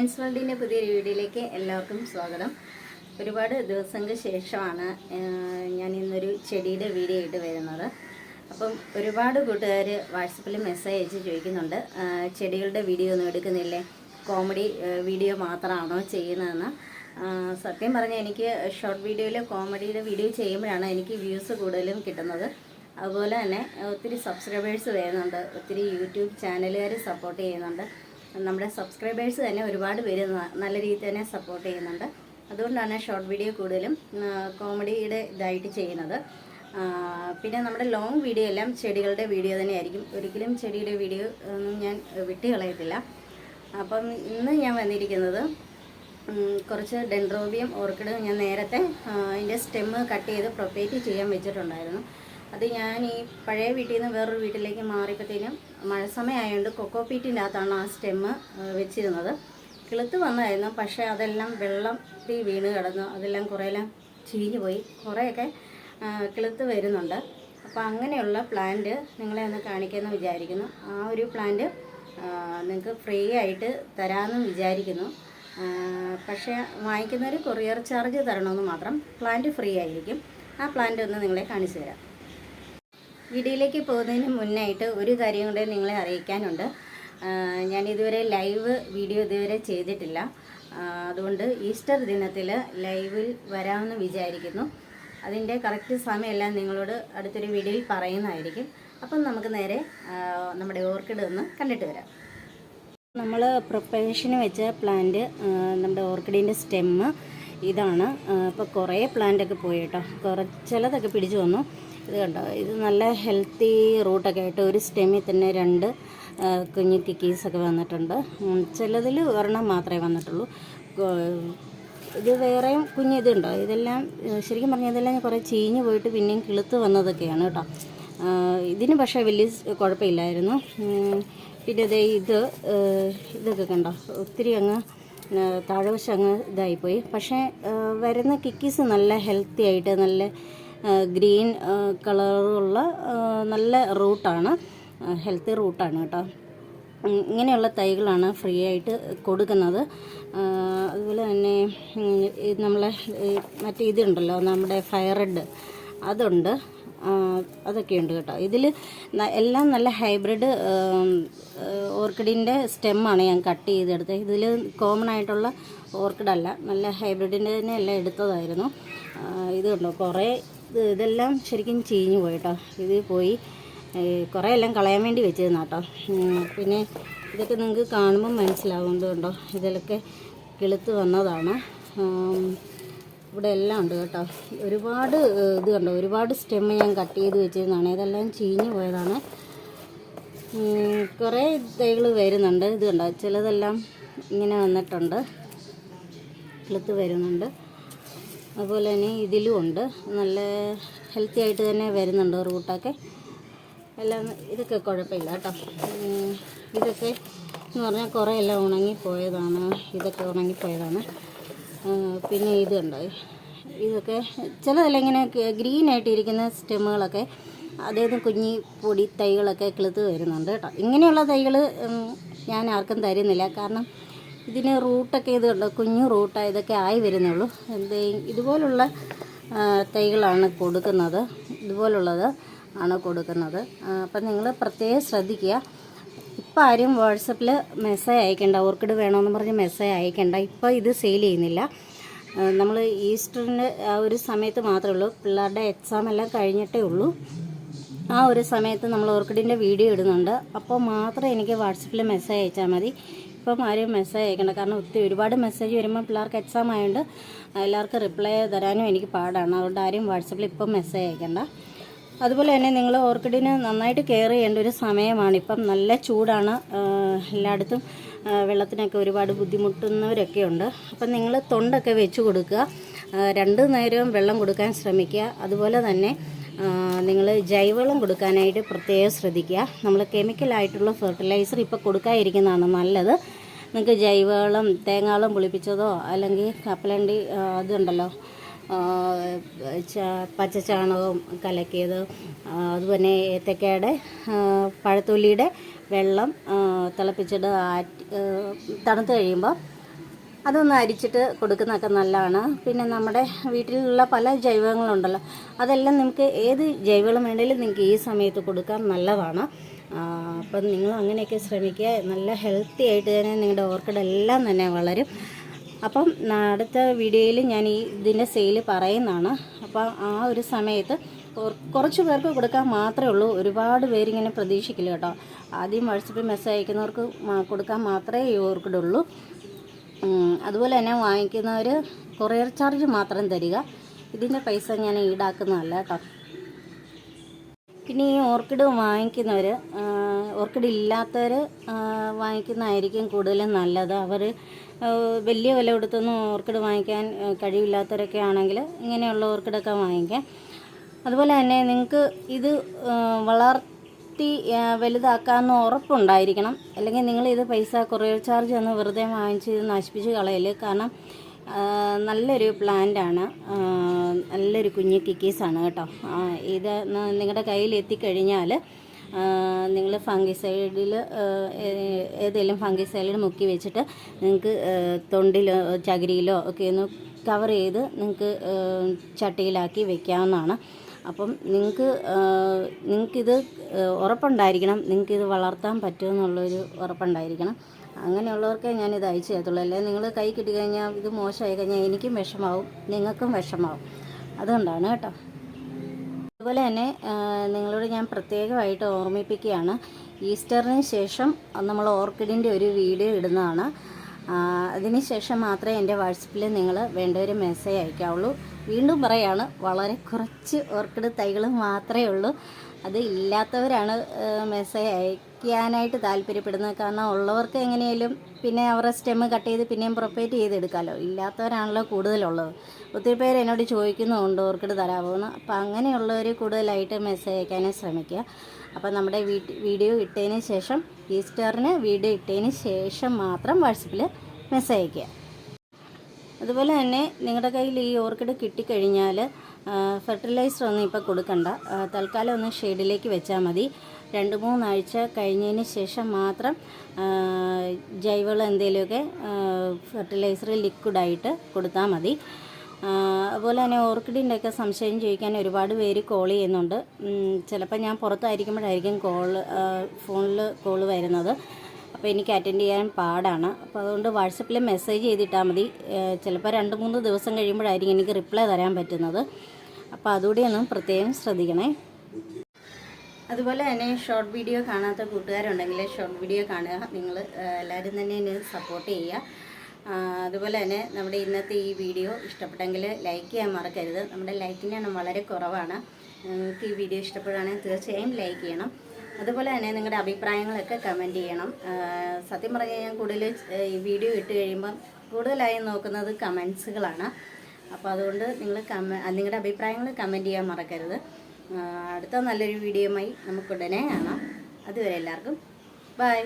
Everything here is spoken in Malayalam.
അൻസ് വേൾഡിന്റെ പുതിയൊരു വീഡിയോയിലേക്ക് എല്ലാവർക്കും സ്വാഗതം. ഒരുപാട് ദിവസങ്ങൾക്ക് ശേഷമാണ് ഞാൻ ഇന്നൊരു ചെടിയുടെ വീഡിയോ ആയിട്ട് വരുന്നത്. അപ്പം ഒരുപാട് കൂട്ടുകാർ വാട്സപ്പിൽ മെസ്സേജ് അയച്ച് ചോദിക്കുന്നുണ്ട് ചെടികളുടെ വീഡിയോ ഒന്നും എടുക്കുന്നില്ലേ? കോമഡി വീഡിയോ മാത്രമാണോ ചെയ്യുന്നതെന്ന്. സത്യം പറഞ്ഞാൽ എനിക്ക് ഷോർട്ട് വീഡിയോയിൽ കോമഡിയുടെ വീഡിയോ ചെയ്യുമ്പോഴാണ് എനിക്ക് വ്യൂസ് കൂടുതലും കിട്ടുന്നത്. അതുപോലെ തന്നെ ഒത്തിരി സബ്സ്ക്രൈബേഴ്സ് വരുന്നുണ്ട് ഒത്തിരി യൂട്യൂബ് ചാനലുകാർ സപ്പോർട്ട് ചെയ്യുന്നുണ്ട്. നമ്മുടെ സബ്സ്ക്രൈബേഴ്സ് തന്നെ ഒരുപാട് പേര് നല്ല രീതിയിൽ തന്നെ സപ്പോർട്ട് ചെയ്യുന്നുണ്ട്. അതുകൊണ്ടാണ് ഷോർട്ട് വീഡിയോ കൂടുതലും കോമഡിയുടെ ഇതായിട്ട് ചെയ്യുന്നത്. പിന്നെ നമ്മുടെ ലോങ് വീഡിയോ എല്ലാം ചെടികളുടെ വീഡിയോ തന്നെയായിരിക്കും. ഒരിക്കലും ചെടിയുടെ വീഡിയോ ഒന്നും ഞാൻ വിട്ട് കളയത്തില്ല അപ്പം ഇന്ന് ഞാൻ വന്നിരിക്കുന്നത് കുറച്ച് ഡെൻഡ്രോബിയം ഓർക്കിഡ് ഞാൻ നേരത്തെ അതിന്റെ സ്റ്റെമ്മ് കട്ട് ചെയ്ത് പ്രൊപ്പേറ്റ് ചെയ്യാൻ വെച്ചിട്ടുണ്ടായിരുന്നു. അത് ഞാൻ ഈ പഴയ വീട്ടിൽ നിന്ന് വേറൊരു വീട്ടിലേക്ക് മാറിയപ്പോഴത്തേനും മഴ സമയമായതുകൊണ്ട് കൊക്കോ പീറ്റിന്റെ അകത്താണ് ആ സ്റ്റെമ്മ് വെച്ചിരുന്നത്. കിളുത്ത് വന്നായിരുന്നു പക്ഷേ അതെല്ലാം വെള്ളത്തിൽ വീണ് കിടന്നു. അതെല്ലാം കുറേയെല്ലാം ചീഞ്ഞു പോയി. കുറേയൊക്കെ കിളുത്ത് വരുന്നുണ്ട്. അപ്പോൾ അങ്ങനെയുള്ള പ്ലാന്റ് നിങ്ങളെ ഒന്ന് കാണിക്കാമെന്ന് വിചാരിക്കുന്നു. ആ ഒരു പ്ലാന്റ് നിങ്ങൾക്ക് ഫ്രീ ആയിട്ട് തരാമെന്നും വിചാരിക്കുന്നു. പക്ഷേ വാങ്ങിക്കുന്നവർ കൊറിയർ ചാർജ് തരണമെന്ന് മാത്രം പ്ലാന്റ് ഫ്രീ ആയിരിക്കും. ആ പ്ലാന്റ് ഒന്ന് നിങ്ങളെ കാണിച്ചു തരാം. വീഡിയോയിലേക്ക് പോകുന്നതിന് മുന്നായിട്ട് ഒരു കാര്യം കൂടെ നിങ്ങളെ അറിയിക്കാനുണ്ട്. ഞാൻ ഇതുവരെ ലൈവ് വീഡിയോ ഇതുവരെ ചെയ്തിട്ടില്ല. അതുകൊണ്ട് ഈസ്റ്റർ ദിനത്തിൽ ലൈവിൽ വരാമെന്ന് വിചാരിക്കുന്നു. അതിന്റെ കറക്റ്റ് സമയമെല്ലാം നിങ്ങളോട് അടുത്തൊരു വീഡിയോയിൽ പറയുന്നതായിരിക്കും. അപ്പം നമുക്ക് നേരെ നമ്മുടെ ഓർക്കിഡ് ഒന്ന് കണ്ടിട്ട് വരാം. നമ്മൾ പ്രിപ്പറേഷന് വെച്ച പ്ലാന്റ് നമ്മുടെ ഓർക്കിഡിന്റെ സ്റ്റെമ്മ് ഇതാണ്. ഇപ്പോൾ കുറേ പ്ലാന്റൊക്കെ പോയി കേട്ടോ. കുറേ ചിലതൊക്കെ പിടിച്ചു വന്നു. ഇത് കണ്ടോ? ഇത് നല്ല ഹെൽത്തി റൂട്ടൊക്കെ ആയിട്ട് ഒരു സ്റ്റെമ്മിൽ തന്നെ രണ്ട് കുഞ്ഞു കിക്കീസൊക്കെ വന്നിട്ടുണ്ട്. ചിലതിൽ ഒരെണ്ണം മാത്രമേ വന്നിട്ടുള്ളൂ. ഇത് വേറെയും കുഞ്ഞ് ഇതുണ്ടോ? ഇതെല്ലാം ശരിക്കും പറഞ്ഞാൽ ഇതെല്ലാം കുറേ ചീഞ്ഞ് പോയിട്ട് പിന്നെയും കിളുത്ത് വന്നതൊക്കെയാണ് കേട്ടോ. ഇതിന് പക്ഷേ വലിയ കുഴപ്പമില്ലായിരുന്നു. പിന്നെ ഇതേ ഇത് ഇതൊക്കെ കണ്ടോ? ഒത്തിരി അങ്ങ് താഴെ വശം അങ്ങ് ഇതായിപ്പോയി. പക്ഷേ വരുന്ന കിക്കീസ് നല്ല ഹെൽത്തി ആയിട്ട് നല്ല ഗ്രീൻ കളറുള്ള നല്ല റൂട്ടാണ്. ഹെൽത്തി റൂട്ടാണ് കേട്ടോ. ഇങ്ങനെയുള്ള തൈകളാണ് ഫ്രീ ആയിട്ട് കൊടുക്കുന്നത്. അതുപോലെ തന്നെ നമ്മളെ മറ്റേ ഇതുണ്ടല്ലോ നമ്മുടെ ഫയർ റെഡ് അതുണ്ട് അതൊക്കെയുണ്ട് കേട്ടോ. ഇതിൽ എല്ലാം നല്ല ഹൈബ്രിഡ് ഓർക്കിഡിന്റെ സ്റ്റെമ്മാണ് ഞാൻ കട്ട് ചെയ്തെടുത്തത്. ഇതിൽ കോമൺ ആയിട്ടുള്ള ഓർക്കിഡല്ല നല്ല ഹൈബ്രിഡിന്റെ തന്നെ എല്ലാം എടുത്തതായിരുന്നു. ഇത് കണ്ടോ കുറേ ഇതെല്ലാം ശരിക്കും ചീഞ്ഞു പോയിട്ടോ. ഇത് പോയി കുറേ എല്ലാം കളയാൻ വേണ്ടി വെച്ചിരുന്ന കേട്ടോ പിന്നെ ഇതൊക്കെ നിങ്ങൾക്ക് കാണുമ്പോൾ മനസ്സിലാവും കണ്ടോ ഇതിലൊക്കെ കിളുത്ത് വന്നതാണ്. ഇവിടെ എല്ലാം ഉണ്ട് കേട്ടോ. ഒരുപാട് ഇത് കണ്ടോ? ഒരുപാട് സ്റ്റെമ്മ് ഞാൻ കട്ട് ചെയ്ത് വെച്ചിരുന്നതാണ് ഇതെല്ലാം ചീഞ്ഞു പോയതാണ്. കുറേ തൈകൾ വരുന്നുണ്ട്. ഇത് കണ്ടോ? ചിലതെല്ലാം ഇങ്ങനെ വന്നിട്ടുണ്ട്. കിളുത്ത് വരുന്നുണ്ട്. അതുപോലെ തന്നെ ഇതിലും ഉണ്ട്. നല്ല ഹെൽത്തി ആയിട്ട് തന്നെ വരുന്നുണ്ട് റൂട്ടൊക്കെ. എല്ലാം ഇതൊക്കെ കുഴപ്പമില്ല കേട്ടോ. ഇതൊക്കെ എന്ന് പറഞ്ഞാൽ കുറേ എല്ലാം ഉണങ്ങിപ്പോയതാണ്. ഇതൊക്കെ ഉണങ്ങിപ്പോയതാണ്. പോയതാണ് പിന്നെ ഇത് കണ്ടോ? ഇതൊക്കെ ചിലതെല്ലാം ഇങ്ങനെ ഗ്രീൻ ആയിട്ട് ഇരിക്കുന്ന സ്റ്റെമ്മുകളൊക്കെ അതായത് കുഞ്ഞി പൊടി തൈകളൊക്കെ കിളുത്ത് വരുന്നുണ്ട് കേട്ടോ. ഇങ്ങനെയുള്ള തൈകൾ ഞാൻ ആർക്കും തരുന്നില്ല. കാരണം ഇതിന് റൂട്ടൊക്കെ ഇത് കണ്ടോ? കുഞ്ഞു റൂട്ട് ഇതൊക്കെ ആയി വരുന്നുള്ളൂ. എന്ത് ഇതുപോലുള്ള തൈകളാണ് കൊടുക്കുന്നത്. ഇതുപോലുള്ളത് ആണ് കൊടുക്കുന്നത്. അപ്പം നിങ്ങൾ പ്രത്യേകം ശ്രദ്ധിക്കുക. ഇപ്പം ആരും വാട്സപ്പിൽ മെസ്സേജ് അയക്കേണ്ട. ഓർക്കിഡ് വേണമെന്ന് പറഞ്ഞ് മെസ്സേജ് അയക്കേണ്ട. ഇപ്പോൾ ഇത് സെയിൽ ചെയ്യുന്നില്ല. നമ്മൾ ഈസ്റ്ററിന്റെ ആ ഒരു സമയത്ത് മാത്രമേ ഉള്ളൂ. പിള്ളേരുടെ എക്സാം എല്ലാം കഴിഞ്ഞിട്ടേ ഉള്ളൂ. ആ ഒരു സമയത്ത് നമ്മൾ ഓർക്കിഡിന്റെ വീഡിയോ ഇടുന്നുണ്ട്. അപ്പോൾ മാത്രം എനിക്ക് വാട്സപ്പിൽ മെസ്സേജ് അയച്ചാൽ മതി. ഇപ്പം ആരും മെസ്സേജ് അയക്കേണ്ട. കാരണം ഒത്തിരി ഒരുപാട് മെസ്സേജ് വരുമ്പോൾ പിള്ളേർക്ക് എക്സാം ആയതുകൊണ്ട് എല്ലാവർക്കും റിപ്ലൈ തരാനും എനിക്ക് പാടാണ്. അതുകൊണ്ട് ആരും വാട്സപ്പിൽ ഇപ്പം മെസ്സേജ് അയക്കണ്ട. അതുപോലെ തന്നെ നിങ്ങൾ ഓർക്കിഡിന് നന്നായിട്ട് കെയർ ചെയ്യേണ്ട ഒരു സമയമാണ്. ഇപ്പം നല്ല ചൂടാണ്. എല്ലായിടത്തും വെള്ളത്തിനൊക്കെ ഒരുപാട് ബുദ്ധിമുട്ടുന്നവരൊക്കെ ഉണ്ട്. അപ്പം നിങ്ങൾ തൊണ്ടൊക്കെ വെച്ച് കൊടുക്കുക. രണ്ട് നേരവും വെള്ളം കൊടുക്കാൻ ശ്രമിക്കുക. അതുപോലെ തന്നെ നിങ്ങൾ ജൈവവളം കൊടുക്കാനായിട്ട് പ്രത്യേകം ശ്രദ്ധിക്കുക. നമ്മൾ കെമിക്കലായിട്ടുള്ള ഫെർട്ടിലൈസർ ഇപ്പോൾ കൊടുക്കാതിരിക്കുന്നതാണ് നല്ലത്. നിങ്ങൾക്ക് ജൈവവളം തേങ്ങാവളം പുളിപ്പിച്ചതോ അല്ലെങ്കിൽ കപ്പലണ്ടി അതുണ്ടല്ലോ. പച്ചച്ചാണകവും പച്ചച്ചാണകം കലക്കിയത് അതുപോലെ ഏത്തക്കയുടെ പഴത്തൊലിയുടെ വെള്ളം തിളപ്പിച്ചിട്ട് തണുത്ത് കഴിയുമ്പോൾ അതൊന്ന് അരിച്ചിട്ട് കൊടുക്കുന്നതൊക്കെ നല്ലതാണ്. പിന്നെ നമ്മുടെ വീട്ടിലുള്ള പല ജൈവങ്ങളുണ്ടല്ലോ അതെല്ലാം നിങ്ങൾക്ക് ഏത് ജൈവവളം വേണമെങ്കിലും നിങ്ങൾക്ക് ഈ സമയത്ത് കൊടുക്കാൻ നല്ലതാണ്. അപ്പം നിങ്ങൾ അങ്ങനെയൊക്കെ ശ്രമിക്കുക. നല്ല ഹെൽത്തി ആയിട്ട് തന്നെ നിങ്ങളുടെ ഓർക്കിഡ് എല്ലാം തന്നെ വളരും. അപ്പം അടുത്ത വീഡിയോയിൽ ഞാൻ ഈ ഇതിന്റെ സെയിൽ പറയുന്നതാണ്. അപ്പം ആ ഒരു സമയത്ത് കുറച്ച് പേർക്ക് കൊടുക്കാൻ മാത്രമേ ഉള്ളൂ. ഒരുപാട് പേരിങ്ങനെ പ്രതീക്ഷിക്കില്ല കേട്ടോ. ആദ്യം വാട്സപ്പിൽ മെസ്സേജ് അയക്കുന്നവർക്ക് കൊടുക്കാൻ മാത്രമേ ഈ ഓർക്കിഡ് ഉള്ളൂ ഉം, അതുപോലെ തന്നെ വാങ്ങിക്കുന്നവർ കൊറിയർ ചാർജ് മാത്രം തരിക. ഇതിന്റെ പൈസ ഞാൻ ഈടാക്കുന്നതല്ല കേട്ടോ. പിന്നെ ഈ ഓർക്കിഡ് വാങ്ങിക്കുന്നവർ ഓർക്കിഡ് ഇല്ലാത്തവർ വാങ്ങിക്കുന്നതായിരിക്കും കൂടുതലും നല്ലത്. അവർ വലിയ വില കൊടുത്തൊന്നും ഓർക്കിഡ് വാങ്ങിക്കാൻ കഴിവില്ലാത്തവരൊക്കെ ആണെങ്കിൽ ഇങ്ങനെയുള്ള ഓർക്കിഡൊക്കെ വാങ്ങിക്കാം. അതുപോലെ തന്നെ നിങ്ങൾക്ക് ഇത് ആ, വളർത്തി വലുതാക്കാമെന്ന് ഉറപ്പുണ്ടായിരിക്കണം. അല്ലെങ്കിൽ നിങ്ങൾ ഇത് പൈസ കൊറിയർ ചാർജ് ഒന്ന് വെറുതെ വാങ്ങിച്ച് ഇത് നശിപ്പിച്ച് കളയൽ. കാരണം നല്ലൊരു പ്ലാന്റാണ് നല്ലൊരു കുഞ്ഞു കിക്കീസാണ് കേട്ടോ. ഇത് നിങ്ങളുടെ കയ്യിൽ എത്തിക്കഴിഞ്ഞാൽ നിങ്ങൾ ഫംഗിസൈഡിൽ ഏതെങ്കിലും ഫംഗിസൈഡിൽ മുക്കി വെച്ചിട്ട് നിങ്ങൾക്ക് തൊണ്ടിലോ ചകിരിയിലോ ഒക്കെ ഒന്ന് കവർ ചെയ്ത് നിങ്ങൾക്ക് ചട്ടിയിലാക്കി വെക്കാവുന്നതാണ്. അപ്പം നിങ്ങൾക്ക് നിങ്ങൾക്കിത് ഉറപ്പുണ്ടായിരിക്കണം. നിങ്ങൾക്കിത് വളർത്താൻ പറ്റുമെന്നുള്ളൊരു ഉറപ്പുണ്ടായിരിക്കണം. അങ്ങനെയുള്ളവർക്കേ ഞാനിത് അയച്ചു തരത്തുള്ളൂ. അല്ലെങ്കിൽ നിങ്ങൾ കൈ കിട്ടി കഴിഞ്ഞാൽ ഇത് മോശമായി കഴിഞ്ഞാൽ എനിക്കും വിഷമാവും നിങ്ങൾക്കും വിഷമാവും. അതുകൊണ്ടാണ് കേട്ടോ. അതുപോലെ തന്നെ നിങ്ങളോട് ഞാൻ പ്രത്യേകമായിട്ട് ഓർമ്മിപ്പിക്കുകയാണ്. ഈസ്റ്ററിന് ശേഷം നമ്മൾ ഓർക്കിഡിന്റെ ഒരു വീഡിയോ ഇടുന്നതാണ്. ആ, അതിന് ശേഷം മാത്രമേ എന്റെ വാട്സപ്പിൽ നിങ്ങൾ വേണ്ടവർ മെസ്സേജ് അയക്കാവുള്ളൂ. വീണ്ടും പറയാണ് വളരെ കുറച്ച് ഓർക്കിഡ് തൈകൾ മാത്രമേ ഉള്ളൂ. അത് ഇല്ലാത്തവരാണ് മെസ്സേജ് അയക്കാനായിട്ട് താല്പര്യപ്പെടുന്നത്. കാരണം ഉള്ളവർക്ക് എങ്ങനെയാലും പിന്നെ അവരുടെ സ്റ്റെമ്മ് കട്ട് ചെയ്ത് പിന്നെയും പ്രൊപ്പേറ്റ് ചെയ്തെടുക്കാമല്ലോ ഇല്ലാത്തവരാണല്ലോ കൂടുതലുള്ളത്. ഒത്തിരി പേര് എന്നോട് ചോദിക്കുന്നുണ്ട് ഓർക്കിഡ് തരാമോ എന്ന്. അപ്പോൾ അങ്ങനെയുള്ളവർ കൂടുതലായിട്ട് മെസ്സേജ് അയക്കാനും ശ്രമിക്കുക. അപ്പോൾ നമ്മുടെ വീഡിയോ ഇട്ടതിന് ശേഷം ഈസ്റ്ററിന് വീഡിയോ ഇട്ടതിന് ശേഷം മാത്രം വാട്സപ്പിൽ മെസ്സേജ് അയക്കുക. അതുപോലെ തന്നെ നിങ്ങളുടെ കയ്യിൽ ഈ ഓർക്കിഡ് കിട്ടിക്കഴിഞ്ഞാൽ ഫെർട്ടിലൈസർ ഒന്നും ഇപ്പോൾ കൊടുക്കണ്ട. തൽക്കാലം ഒന്ന് ഷെയ്ഡിലേക്ക് വെച്ചാൽ മതി. രണ്ട് മൂന്നാഴ്ച കഴിഞ്ഞതിന് ശേഷം മാത്രം ജൈവവളം എന്തെങ്കിലുമൊക്കെ ഫെർട്ടിലൈസർ ലിക്വിഡായിട്ട് കൊടുത്താൽ മതി. അതുപോലെ തന്നെ ഓർക്കിഡിന്റെ ഒക്കെ സംശയം ചോദിക്കാൻ ഒരുപാട് പേര് കോൾ ചെയ്യുന്നുണ്ട്. ചിലപ്പോൾ ഞാൻ പുറത്തായിരിക്കുമ്പോഴായിരിക്കും കോൾ ഫോണിൽ കോൾ വരുന്നത്. അപ്പോൾ എനിക്ക് അറ്റൻഡ് ചെയ്യാൻ പാടാണ്. അപ്പോൾ അതുകൊണ്ട് വാട്സപ്പിൽ മെസ്സേജ് ചെയ്തിട്ടാൽ മതി. ചിലപ്പോൾ രണ്ട് മൂന്ന് ദിവസം കഴിയുമ്പോഴായിരിക്കും എനിക്ക് റിപ്ലൈ തരാൻ പറ്റുന്നത്. അപ്പോൾ അതുകൂടി ഒന്ന് പ്രത്യേകം ശ്രദ്ധിക്കണേ. അതുപോലെ തന്നെ ഷോർട്ട് വീഡിയോ കാണാത്ത കൂട്ടുകാരുണ്ടെങ്കിൽ ഷോർട്ട് വീഡിയോ കാണുക. നിങ്ങൾ എല്ലാവരും തന്നെ എന്നെ സപ്പോർട്ട് ചെയ്യുക. അതുപോലെ തന്നെ നമ്മുടെ ഇന്നത്തെ ഈ വീഡിയോ ഇഷ്ടപ്പെട്ടെങ്കിൽ ലൈക്ക് ചെയ്യാൻ മറക്കരുത്. നമ്മുടെ ലൈക്കിന്റെ എണ്ണം വളരെ കുറവാണ്. നിങ്ങൾക്ക് ഈ വീഡിയോ ഇഷ്ടപ്പെടുകയാണെങ്കിൽ തീർച്ചയായും ലൈക്ക് ചെയ്യണം. അതുപോലെ തന്നെ നിങ്ങളുടെ അഭിപ്രായങ്ങളൊക്കെ കമന്റ് ചെയ്യണം. സത്യം പറഞ്ഞു കഴിഞ്ഞാൽ കൂടുതൽ ഈ വീഡിയോ ഇട്ട് കഴിയുമ്പം കൂടുതലായി നോക്കുന്നത് കമൻസുകളാണ് അപ്പോൾ അതുകൊണ്ട് നിങ്ങൾ കമ നിങ്ങളുടെ അഭിപ്രായങ്ങൾ കമന്റ് ചെയ്യാൻ മറക്കരുത്. അടുത്ത നല്ലൊരു വീഡിയോയുമായി നമുക്കുടനെ കാണാം. അതുവരെ എല്ലാവർക്കും ബൈ.